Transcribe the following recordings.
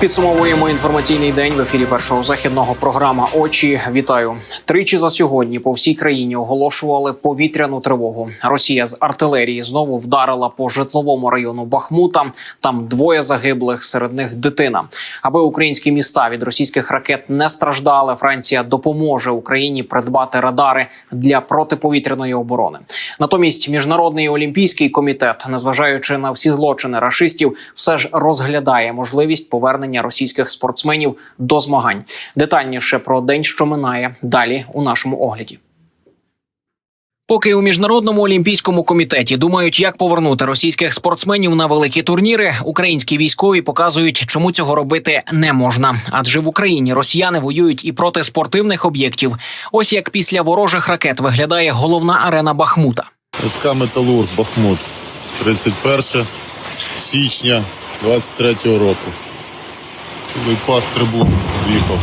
Підсумовуємо інформаційний день в ефірі першого західного програма. Очі вітаю тричі за сьогодні. По всій країні оголошували повітряну тривогу. Росія з артилерії знову вдарила по житловому району Бахмута. Там двоє загиблих, серед них дитина. Аби українські міста від російських ракет не страждали. Франція допоможе Україні придбати радари для протиповітряної оборони. Натомість міжнародний олімпійський комітет, незважаючи на всі злочини рашистів, все ж розглядає можливість повернення російських спортсменів до змагань. Детальніше про день, що минає, далі у нашому огляді. Поки у міжнародному олімпійському комітеті думають, як повернути російських спортсменів на великі турніри, українські військові показують, чому цього робити не можна. Адже в Україні росіяни воюють і проти спортивних об'єктів. Ось як після ворожих ракет виглядає головна арена Бахмута. СК Металург Бахмут, 31 січня 23 року. Цілий пас трибун з'їхав.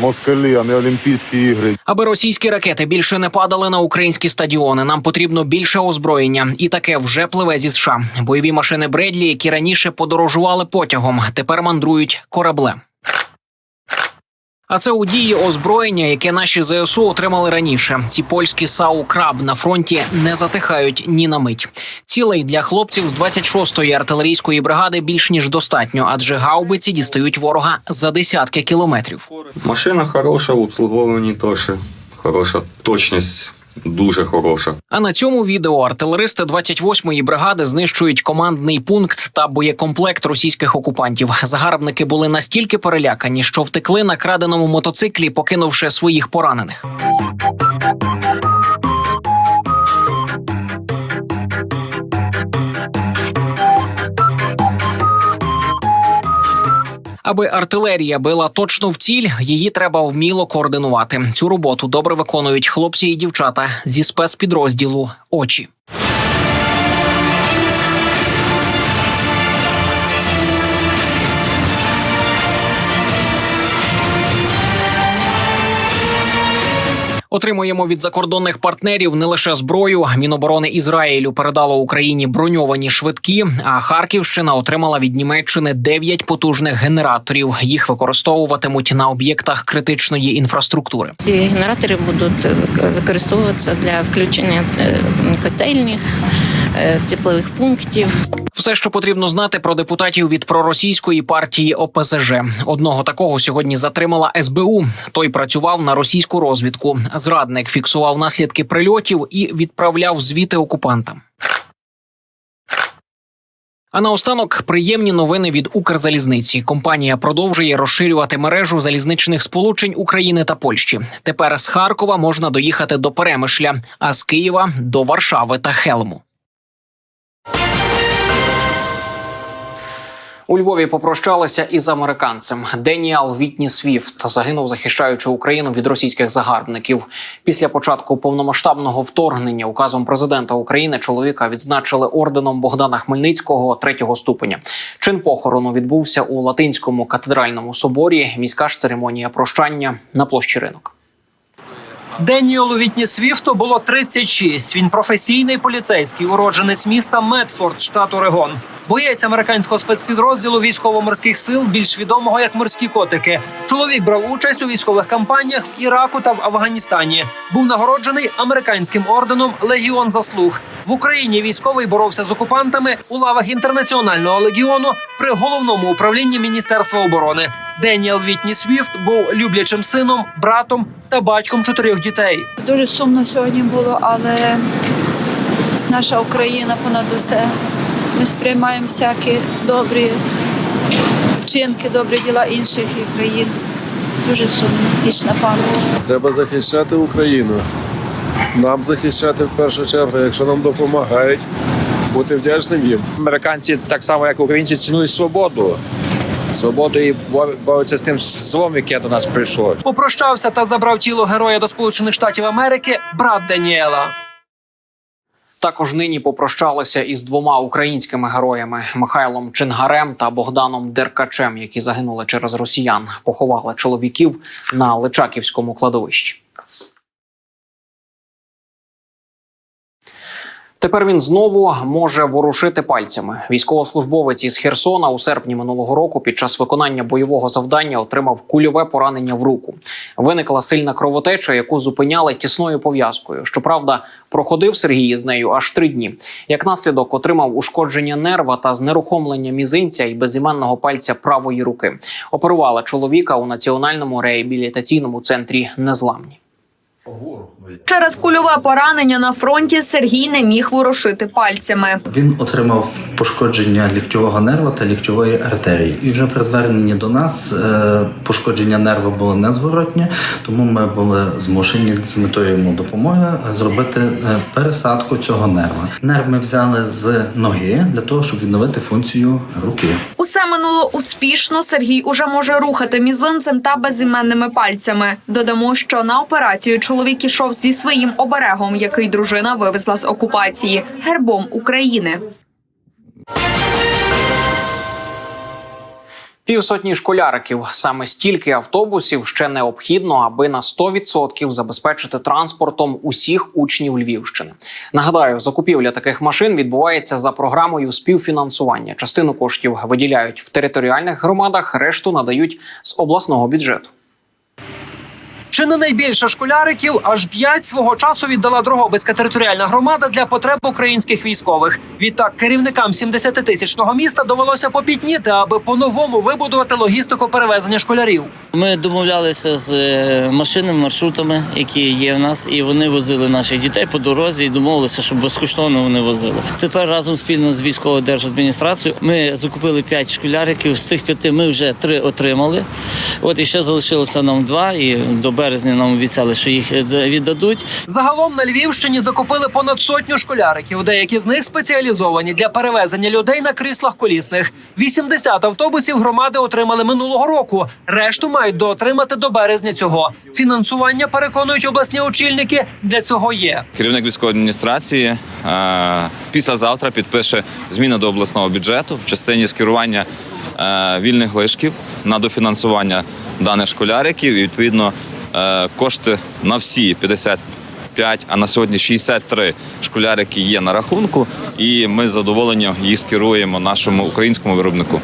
Москалі, а не Олімпійські ігри. Аби російські ракети більше не падали на українські стадіони, нам потрібно більше озброєння, і таке вже пливе зі США. Бойові машини Бредлі, які раніше подорожували потягом, тепер мандрують кораблем. А це у дії озброєння, яке наші ЗСУ отримали раніше. Ці польські САУ Краб на фронті не затихають ні на мить. Цілей для хлопців з 26-ї артилерійської бригади більш ніж достатньо, адже гаубиці дістають ворога за десятки кілометрів. Машина хороша, обслуговування теж хороша. Точність дуже хороша. А на цьому відео артилеристи 28-ї бригади знищують командний пункт та боєкомплект російських окупантів. Загарбники були настільки перелякані, що втекли на краденому мотоциклі, покинувши своїх поранених. Аби артилерія била точно в ціль, її треба вміло координувати. Цю роботу добре виконують хлопці і дівчата зі спецпідрозділу очі. Отримуємо від закордонних партнерів не лише зброю. Міноборони Ізраїлю передало Україні броньовані швидкі. А Харківщина отримала від Німеччини 9 потужних генераторів. Їх використовуватимуть на об'єктах критичної інфраструктури. Ці генератори будуть е, використовуватися для включення е, котельних, е, теплових пунктів. Все, що потрібно знати про депутатів від проросійської партії ОПЗЖ. Одного такого сьогодні затримала СБУ. Той працював на російську розвідку. Зрадник фіксував наслідки прильотів і відправляв звіти окупантам. А наостанок приємні новини від Укрзалізниці. Компанія продовжує розширювати мережу залізничних сполучень України та Польщі. Тепер з Харкова можна доїхати до Перемишля, а з Києва до Варшави та Хелму. У Львові попрощалися із американцем Деніал Вітні Свіфт загинув, захищаючи Україну від російських загарбників. Після початку повномасштабного вторгнення указом президента України чоловіка відзначили орденом Богдана Хмельницького третього ступеня. Чин похорону відбувся у Латинському катедральному соборі. Міська ж церемонія прощання на площі ринок. Деніелу Вітні Свіфту було 36. Він професійний поліцейський, уродженець міста Медфорд, штат Орегон. Боєць американського спецпідрозділу військово-морських сил, більш відомого як морські котики. Чоловік брав участь у військових кампаніях в Іраку та в Афганістані. Був нагороджений американським орденом Легіон заслуг. В Україні військовий боровся з окупантами у лавах інтернаціонального легіону при головному управлінні Міністерства оборони. Деніел Вітні Свіфт був люблячим сином, братом та батьком чотирьох дітей. Дуже сумно сьогодні було, але наша Україна понад усе. Ми сприймаємо всякі добрі вчинки, добрі діла інших країн. Дуже сумно. Вічна пам'ять. Треба захищати Україну. Нам захищати в першу чергу, якщо нам допомагають, бути вдячним їм. Американці так само, як українці, цінують свободу. Свободу і бор- борються з тим злом, яке до нас прийшло. Попрощався та забрав тіло героя до Сполучених Штатів Америки брат Деніела. Також нині попрощалися із двома українськими героями Михайлом Чингарем та Богданом Деркачем, які загинули через росіян. Поховали чоловіків на Личаківському кладовищі. Тепер він знову може ворушити пальцями. Військовослужбовець із Херсона у серпні минулого року під час виконання бойового завдання отримав кульове поранення в руку. Виникла сильна кровотеча, яку зупиняли тісною пов'язкою. Щоправда, проходив Сергій з нею аж три дні. Як наслідок отримав ушкодження нерва та знерухомлення мізинця і безіменного пальця правої руки. Оперувала чоловіка у національному реабілітаційному центрі Незламні. Через кульове поранення на фронті Сергій не міг ворушити пальцями. Він отримав пошкодження ліктьового нерва та ліктьової артерії. І вже при зверненні до нас е, пошкодження нерва було незворотнє, тому ми були змушені з метою йому допомоги зробити е, пересадку цього нерва. Нерв ми взяли з ноги для того, щоб відновити функцію руки. Усе минуло успішно. Сергій уже може рухати мізинцем та безіменними пальцями. Додамо, що на операцію чоловік ішов зі своїм оберегом, який дружина вивезла з окупації гербом України. Півсотні школяриків саме стільки автобусів ще необхідно, аби на 100% забезпечити транспортом усіх учнів Львівщини. Нагадаю, закупівля таких машин відбувається за програмою співфінансування. Частину коштів виділяють в територіальних громадах, решту надають з обласного бюджету. Чи не найбільше школяриків аж п'ять свого часу віддала Дрогобицька територіальна громада для потреб українських військових. Відтак керівникам 70-тисячного міста довелося попітніти, аби по-новому вибудувати логістику перевезення школярів. Ми домовлялися з е, машинами, маршрутами, які є в нас, і вони возили наших дітей по дорозі і домовилися, щоб безкоштовно вони возили. Тепер разом спільно з військовою держадміністрацією ми закупили п'ять школяриків. З цих п'яти ми вже три отримали. От і ще залишилося нам два, і до березня нам обіцяли, що їх е, віддадуть. Загалом на Львівщині закупили понад сотню школяриків. Деякі з них спеціалізовані для перевезення людей на кріслах колісних. 80 автобусів громади отримали минулого року. Решту мають доотримати до березня цього. Фінансування переконують обласні очільники. Для цього є. Керівник військової адміністрації е, післязавтра підпише зміни до обласного бюджету в частині скерування е, вільних лишків на дофінансування даних школяриків. І відповідно кошти на всі 55, а на сьогодні 63 школярики є на рахунку, і ми з задоволенням їх скеруємо нашому українському виробнику.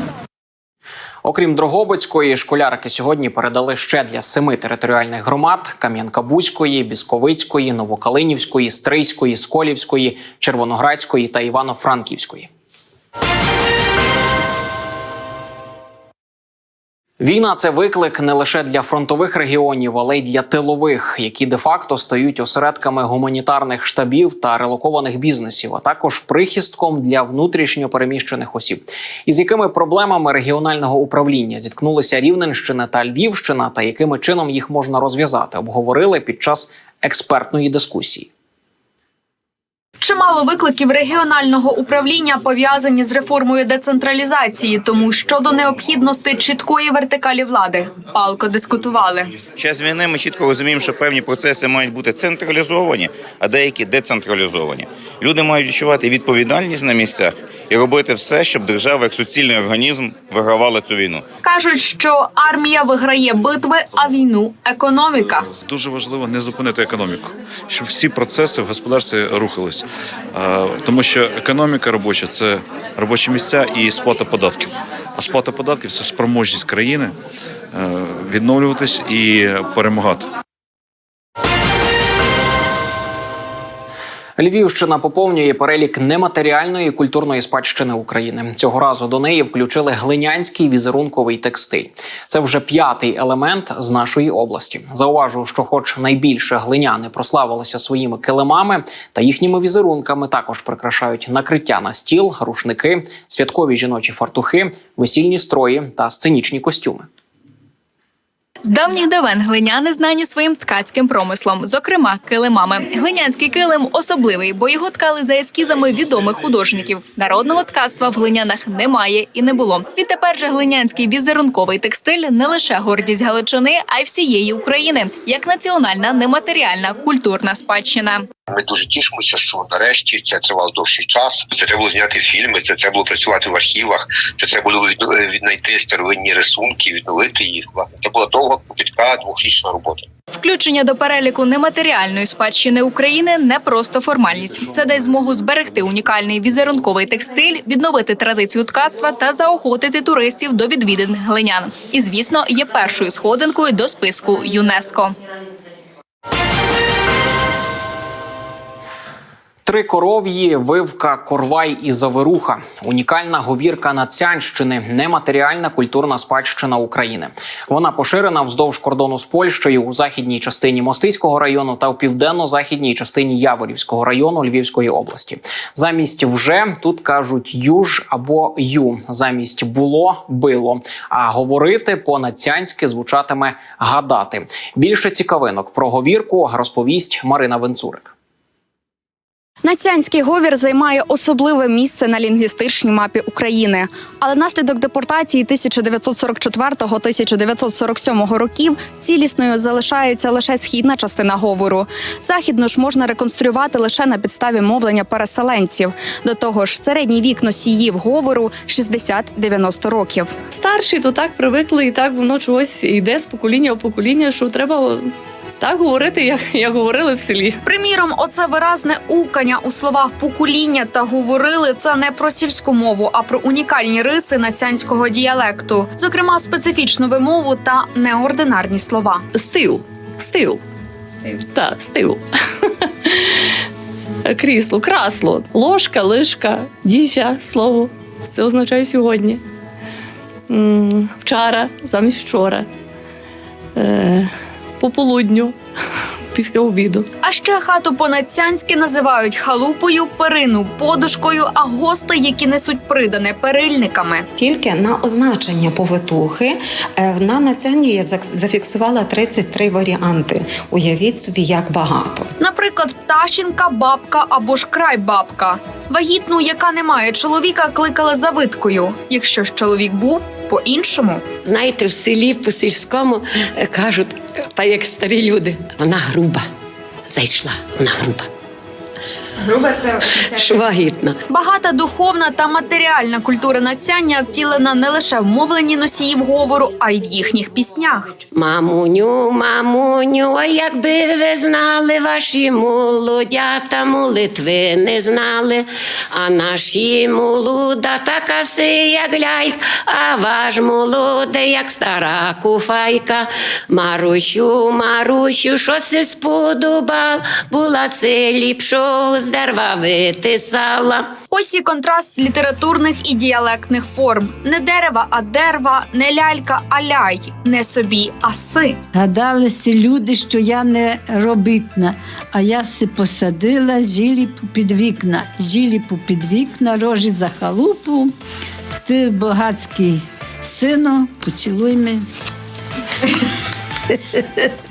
Окрім Дрогобицької, школярики сьогодні передали ще для семи територіальних громад: Кам'янка-Бузької, Бісковицької, Новокалинівської, Стрийської, Сколівської, Червоноградської та Івано-Франківської. Війна це виклик не лише для фронтових регіонів, але й для тилових, які де-факто стають осередками гуманітарних штабів та релокованих бізнесів, а також прихистком для внутрішньо переміщених осіб. Із якими проблемами регіонального управління зіткнулися Рівненщина та Львівщина, та якими чином їх можна розв'язати, обговорили під час експертної дискусії. Чимало викликів регіонального управління пов'язані з реформою децентралізації, тому щодо необхідності чіткої вертикалі влади палко дискутували. Час війни ми чітко розуміємо, що певні процеси мають бути централізовані, а деякі децентралізовані. Люди мають відчувати відповідальність на місцях і робити все, щоб держава як суцільний організм вигравала цю війну. Кажуть, що армія виграє битви, а війну економіка. Дуже важливо не зупинити економіку, щоб всі процеси в господарстві рухались. Тому що економіка робоча це робочі місця і сплата податків. А сплата податків це спроможність країни е, відновлюватись і перемагати. Львівщина поповнює перелік нематеріальної культурної спадщини України. Цього разу до неї включили глинянський візерунковий текстиль. Це вже п'ятий елемент з нашої області. Зауважу, що, хоч найбільше глиняни прославилося своїми килимами та їхніми візерунками, також прикрашають накриття на стіл, рушники, святкові жіночі фартухи, весільні строї та сценічні костюми. З давніх давен глиняни знані своїм ткацьким промислом, зокрема килимами. Глинянський килим особливий, бо його ткали за ескізами відомих художників. Народного ткацтва в глинянах немає і не було. Відтепер же глинянський візерунковий текстиль не лише гордість Галичини, а й всієї України, як національна нематеріальна культурна спадщина. Ми дуже тішимося, що нарешті це тривало довший час. Це треба було зняти фільми, це треба було працювати в архівах, це треба було віднайти старовинні рисунки, відновити їх. Власне, це була довга довга, копітка, двохрічна робота. Включення до переліку нематеріальної спадщини України не просто формальність. Це дасть змогу зберегти унікальний візерунковий текстиль, відновити традицію ткацтва та заохотити туристів до відвідин глинян. І звісно, є першою сходинкою до списку ЮНЕСКО. Три коров'ї, вивка, корвай і заверуха. Унікальна говірка Нацянщини, нематеріальна культурна спадщина України. Вона поширена вздовж кордону з Польщею у західній частині Мостиського району та в південно-західній частині Яворівського району Львівської області. Замість вже тут кажуть юж або ю. Замість було било. А говорити по-нацянськи звучатиме гадати. Більше цікавинок про говірку розповість Марина Венцурик. Нацянський говір займає особливе місце на лінгвістичній мапі України. Але внаслідок депортації 1944-1947 років цілісною залишається лише східна частина говору. Західну ж можна реконструювати лише на підставі мовлення переселенців. До того ж, середній вік носіїв говору 60-90 років. Старші то так привикли, і так воно чогось йде з покоління в покоління, що треба так говорити, як, як говорили в селі. Приміром, оце виразне укання у словах покоління та говорили це не про сільську мову, а про унікальні риси нацянського діалекту, зокрема специфічну вимову та неординарні слова. Стил. Стил. Стил. Так, стил. Крісло, красло, ложка, лишка, діся, слово. Це означає сьогодні. Вчора, замість вчора. Е, пополудню, після обіду. А ще хату по-нацянськи називають халупою, перину, подушкою, а гостей, які несуть придане перильниками. Тільки на означення повитухи е, на націоні я зафіксувала 33 варіанти. Уявіть собі, як багато. Наприклад, пташінка, бабка або ж крайбабка. Вагітну, яка не має чоловіка, кликали завиткою. Якщо ж чоловік був, по-іншому. Знаєте, в селі по сільському е, кажуть, та як старі люди, вона груба. Зайшла, вона груба. Груба це вагітна. Багата духовна та матеріальна культура нацяння втілена не лише в мовленні носіїв говору, а й в їхніх піснях. Мамуню, мамуню, а якби ви знали, ваші молодята молитви не знали, а наші молода така си, як ляльк, а ваш молодий, як стара куфайка. Марусю, Марусю, що си сподобал, була си ліпшого з дерева витисала. Ось і контраст літературних і діалектних форм: не дерева, а дерва, не лялька, а ляй, не собі, а си. Гадалися люди, що я не робітна, а я си посадила жілі під вікна, жілі під вікна, рожі за халупу. Ти багатський сину, поцілуй мене.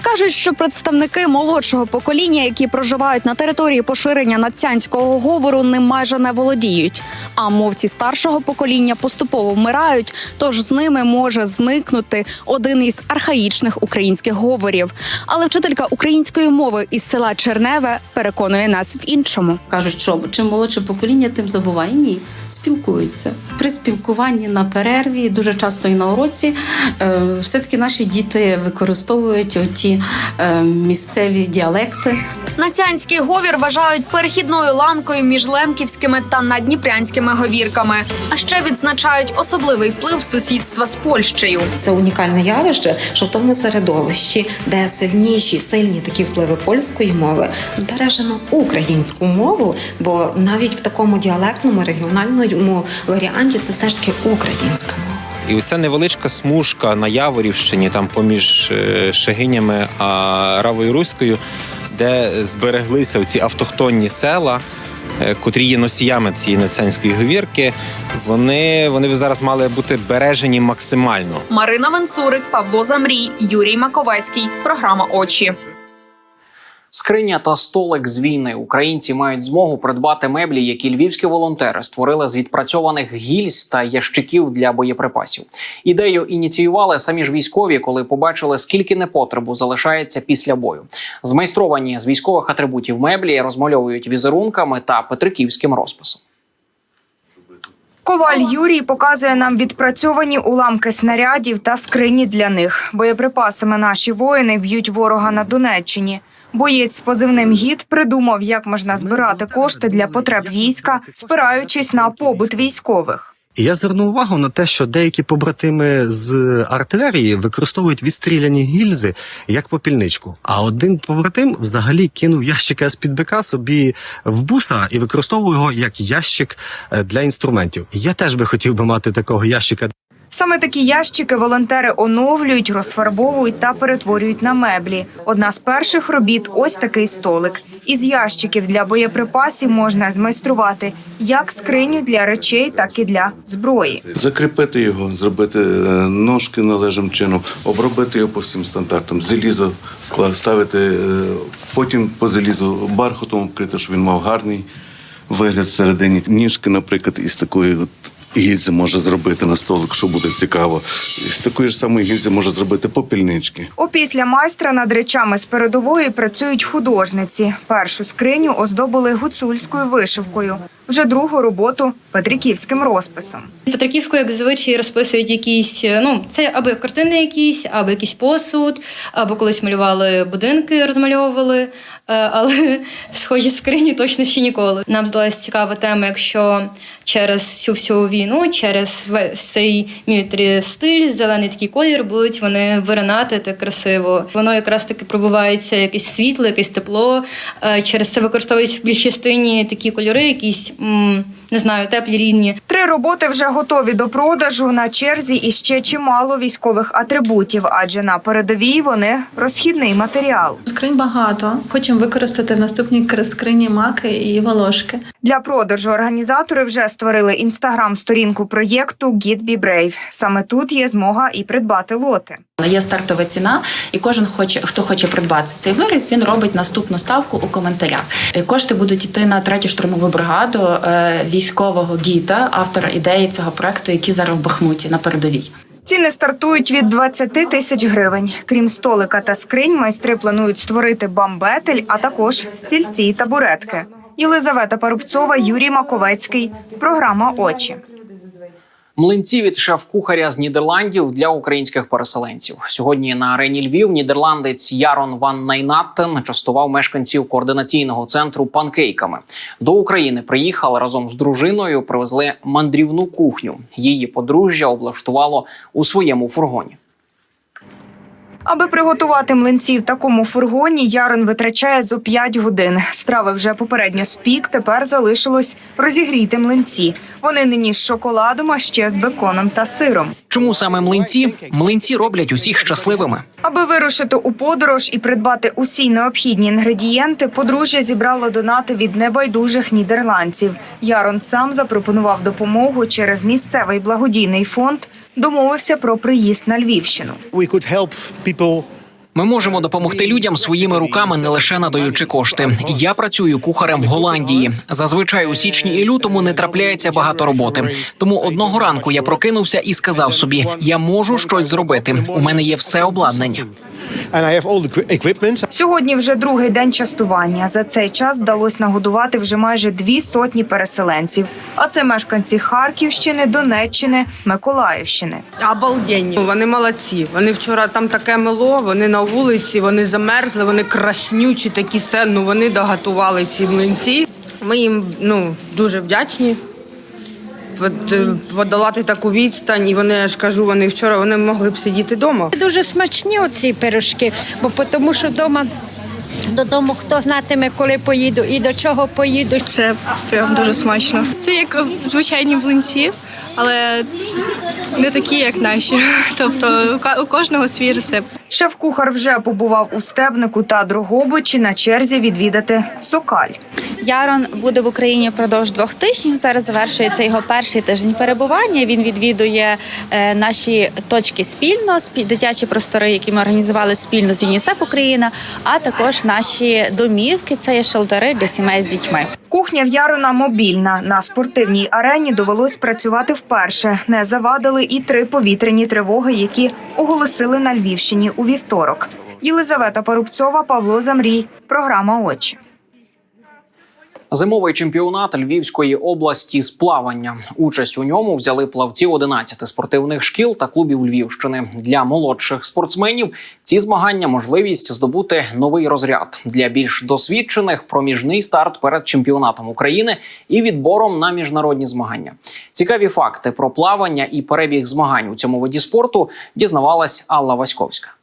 Кажуть, що представники молодшого покоління, які проживають на території поширення нацянського говору, ним майже не володіють. А мовці старшого покоління поступово вмирають, тож з ними може зникнути один із архаїчних українських говорів. Але вчителька української мови із села Черневе переконує нас в іншому. Кажуть, що чим молодше покоління, тим забуває. Ні, спілкуються. При спілкуванні на перерві, дуже часто і на уроці, е, все-таки наші діти використовують оті е, місцеві діалекти. Нацянський говір вважають перехідною ланкою між лемківськими та надніпрянськими говірками. А ще відзначають особливий вплив сусідства з Польщею. Це унікальне явище, що в тому середовищі, де сильніші, сильні такі впливи польської мови, збережено українську мову, бо навіть в такому діалектному регіональному варіанті це все ж таки українська мова. І оця невеличка смужка на Яворівщині, там поміж е, Шегинями а Равою Руською, де збереглися ці автохтонні села, е, котрі є носіями цієї нацянської говірки, вони, вони зараз мали бути бережені максимально. Марина Венцурик, Павло Замрій, Юрій Маковецький. Програма Очі. Скриня та столик з війни українці мають змогу придбати меблі, які львівські волонтери створили з відпрацьованих гільз та ящиків для боєприпасів. Ідею ініціювали самі ж військові, коли побачили, скільки непотребу залишається після бою. Змайстровані з військових атрибутів меблі розмальовують візерунками та петриківським розписом. Коваль Юрій показує нам відпрацьовані уламки снарядів та скрині для них. Боєприпасами наші воїни б'ють ворога на Донеччині. Боєць з позивним гід придумав, як можна збирати кошти для потреб війська, спираючись на побут військових. І я звернув увагу на те, що деякі побратими з артилерії використовують відстріляні гільзи як попільничку. А один побратим взагалі кинув ящика з під бика собі в буса і використовував його як ящик е, для інструментів. Я теж би хотів би мати такого ящика. Саме такі ящики волонтери оновлюють, розфарбовують та перетворюють на меблі. Одна з перших робіт ось такий столик. Із ящиків для боєприпасів можна змайструвати як скриню для речей, так і для зброї. Закріпити його, зробити е, ножки належним чином, обробити його по всім стандартам, залізо ставити, е, потім по залізу бархатом вкрити, щоб він мав гарний вигляд всередині. Ніжки, наприклад, із такої от гільзи може зробити на столик, що буде цікаво. З такої ж самої гільзи може зробити попільнички. Опісля майстра над речами з передової працюють художниці. Першу скриню оздобили гуцульською вишивкою, вже другу роботу петриківським розписом. Петриківкою, як зазвичай, розписують якісь, ну, це або картини якісь, або якийсь посуд, або колись малювали будинки, розмальовували, е, але схожі скрині точно ще ніколи. Нам здалася цікава тема, якщо через всю всю війну, через весь цей мілітарі стиль, зелений такий колір, будуть вони виринати так красиво. Воно якраз таки пробивається якесь світло, якесь тепло. е, Через це використовують в більш частині такі кольори, якісь 嗯 не знаю, теплі рідні. Три роботи вже готові до продажу на черзі і ще чимало військових атрибутів, адже на передовій вони розхідний матеріал. Скринь багато. Хочемо використати в наступній кр- скрині маки і волошки. Для продажу організатори вже створили інстаграм-сторінку проєкту Git Be Brave. Саме тут є змога і придбати лоти. Є стартова ціна, і кожен хоче, хто хоче придбати цей виріб, він робить наступну ставку у коментарях. Кошти будуть йти на третю штурмову бригаду е, військового гіта, автора ідеї цього проекту, який зараз в Бахмуті на передовій. Ціни стартують від 20 тисяч гривень. Крім столика та скринь, майстри планують створити бамбетель, а також стільці і табуретки. Єлизавета Парубцова, Юрій Маковецький. Програма Очі. Млинці від шеф-кухаря з Нідерландів для українських переселенців. Сьогодні на арені Львів нідерландець Ярон Ван Найнаттен частував мешканців координаційного центру панкейками. До України приїхали разом з дружиною. Привезли мандрівну кухню. Її подружжя облаштувало у своєму фургоні. Аби приготувати млинці в такому фургоні, Ярон витрачає зо 5 годин. Страви вже попередньо спік. Тепер залишилось розігріти млинці. Вони нині з шоколадом, а ще з беконом та сиром. Чому саме млинці? Млинці роблять усіх щасливими. Аби вирушити у подорож і придбати усі необхідні інгредієнти, подружжя зібрало донати від небайдужих нідерландців. Ярон сам запропонував допомогу через місцевий благодійний фонд. Домовився про приїзд на Львівщину. Ми можемо допомогти людям своїми руками, не лише надаючи кошти. Я працюю кухарем в Голландії. Зазвичай у січні і лютому не трапляється багато роботи. Тому одного ранку я прокинувся і сказав собі: я можу щось зробити. У мене є все обладнання. Сьогодні вже другий день частування. За цей час вдалося нагодувати вже майже дві сотні переселенців. А це мешканці Харківщини, Донеччини, Миколаївщини. Обалденні. Вони молодці. Вони вчора там таке мило, вони на вулиці, вони замерзли, вони краснючі, такі ну Вони доготували ці млинці. Ми їм ну, дуже вдячні. Е, Подолати таку відстань, і вони я ж кажу, вони вчора вони могли б сидіти вдома. Дуже смачні оці пирожки, бо тому що вдома. Додому хто знатиме, коли поїду і до чого поїду. Це прям дуже смачно. Це як звичайні блинці, але не такі, як наші. Тобто у кожного свій рецепт. Шеф-кухар вже побував у Стебнику та Дрогобичі на черзі відвідати Сокаль. Ярон буде в Україні впродовж двох тижнів. Зараз завершується його перший тиждень перебування. Він відвідує е, наші точки спільно, спі- дитячі простори, які ми організували спільно з ЮНІСЕФ Україна, а також наші домівки. Це є шелтери для сімей з дітьми. Кухня в Ярона мобільна. На спортивній арені довелось працювати вперше. Не завадили і три повітряні тривоги, які оголосили на Львівщині у вівторок. Єлизавета Парубцова, Павло Замрій. Програма Очі. Зимовий чемпіонат Львівської області з плавання. Участь у ньому взяли плавці 11 спортивних шкіл та клубів Львівщини. Для молодших спортсменів ці змагання можливість здобути новий розряд для більш досвідчених проміжний старт перед чемпіонатом України і відбором на міжнародні змагання. Цікаві факти про плавання і перебіг змагань у цьому виді спорту дізнавалась Алла Васьковська.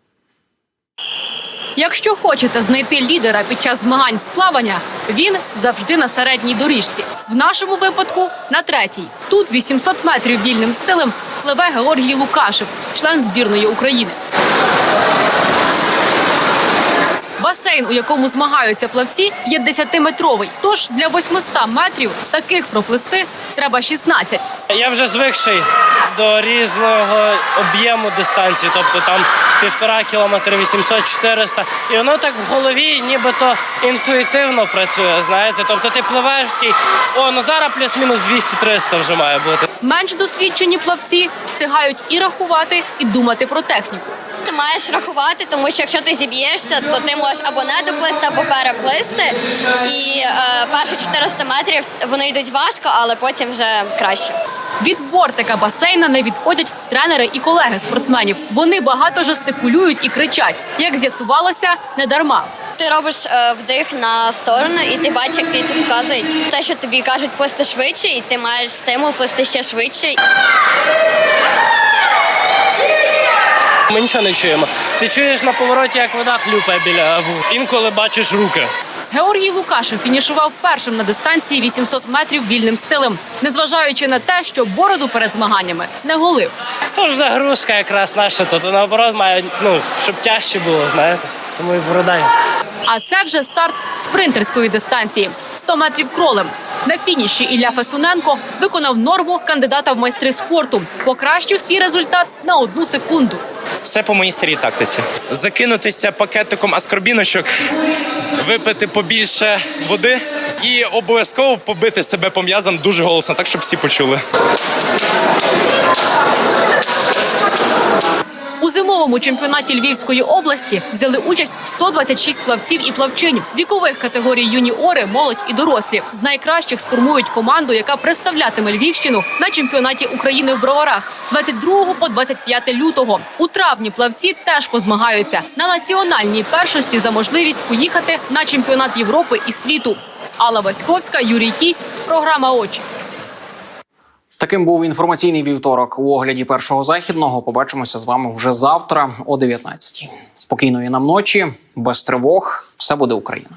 Якщо хочете знайти лідера під час змагань з плавання, він завжди на середній доріжці. В нашому випадку на третій. Тут 800 метрів вільним стилем пливе Георгій Лукашев, член збірної України. Басейн, у якому змагаються плавці, 50-метровий. Тож для 800 метрів таких проплисти треба 16. Я вже звикший до різного об'єму дистанції, тобто там півтора кілометра, 800-400. І воно так в голові нібито інтуїтивно працює, знаєте. Тобто ти пливеш такий, о, ну зараз плюс-мінус 200-300 вже має бути. Менш досвідчені плавці встигають і рахувати, і думати про техніку. Ти маєш рахувати, тому що якщо ти зіб'єшся, то ти можеш або не доплисти, або переплисти. І е, перші 400 метрів вони йдуть важко, але потім вже краще. Від бортика басейна не відходять тренери і колеги спортсменів. Вони багато жестикулюють і кричать. Як з'ясувалося, не дарма. Ти робиш е, вдих на сторону, і ти бачиш, як птиці показують те, що тобі кажуть плисти швидше, і ти маєш стимул плисти ще швидше. Ми нічого не чуємо. Ти чуєш на повороті, як вода хлюпає біля вух. Інколи бачиш руки. Георгій Лукашев фінішував першим на дистанції 800 метрів вільним стилем, незважаючи на те, що бороду перед змаганнями не голив. Тож загрузка якраз наша, то, наоборот має, ну, щоб тяжче було, знаєте. Тому і борода. А це вже старт спринтерської дистанції 100 метрів кролем. На фініші Ілля Фесуненко виконав норму кандидата в майстри спорту, покращив свій результат на одну секунду. Все по моїй старій тактиці. Закинутися пакетиком аскорбіночок, випити побільше води і обов'язково побити себе по м'язам дуже голосно, так щоб всі почули. У зимовому чемпіонаті Львівської області взяли участь 126 плавців і плавчинь вікових категорій юніори, молодь і дорослі. З найкращих сформують команду, яка представлятиме Львівщину на чемпіонаті України в броварах з 22 по 25 лютого. У травні плавці теж позмагаються на національній першості за можливість поїхати на чемпіонат Європи і світу. Алла Васьковська, Юрій Кісь, програма Очі. Таким був інформаційний вівторок у огляді першого західного. Побачимося з вами вже завтра о 19-й. Спокійної нам ночі, без тривог. Все буде Україна.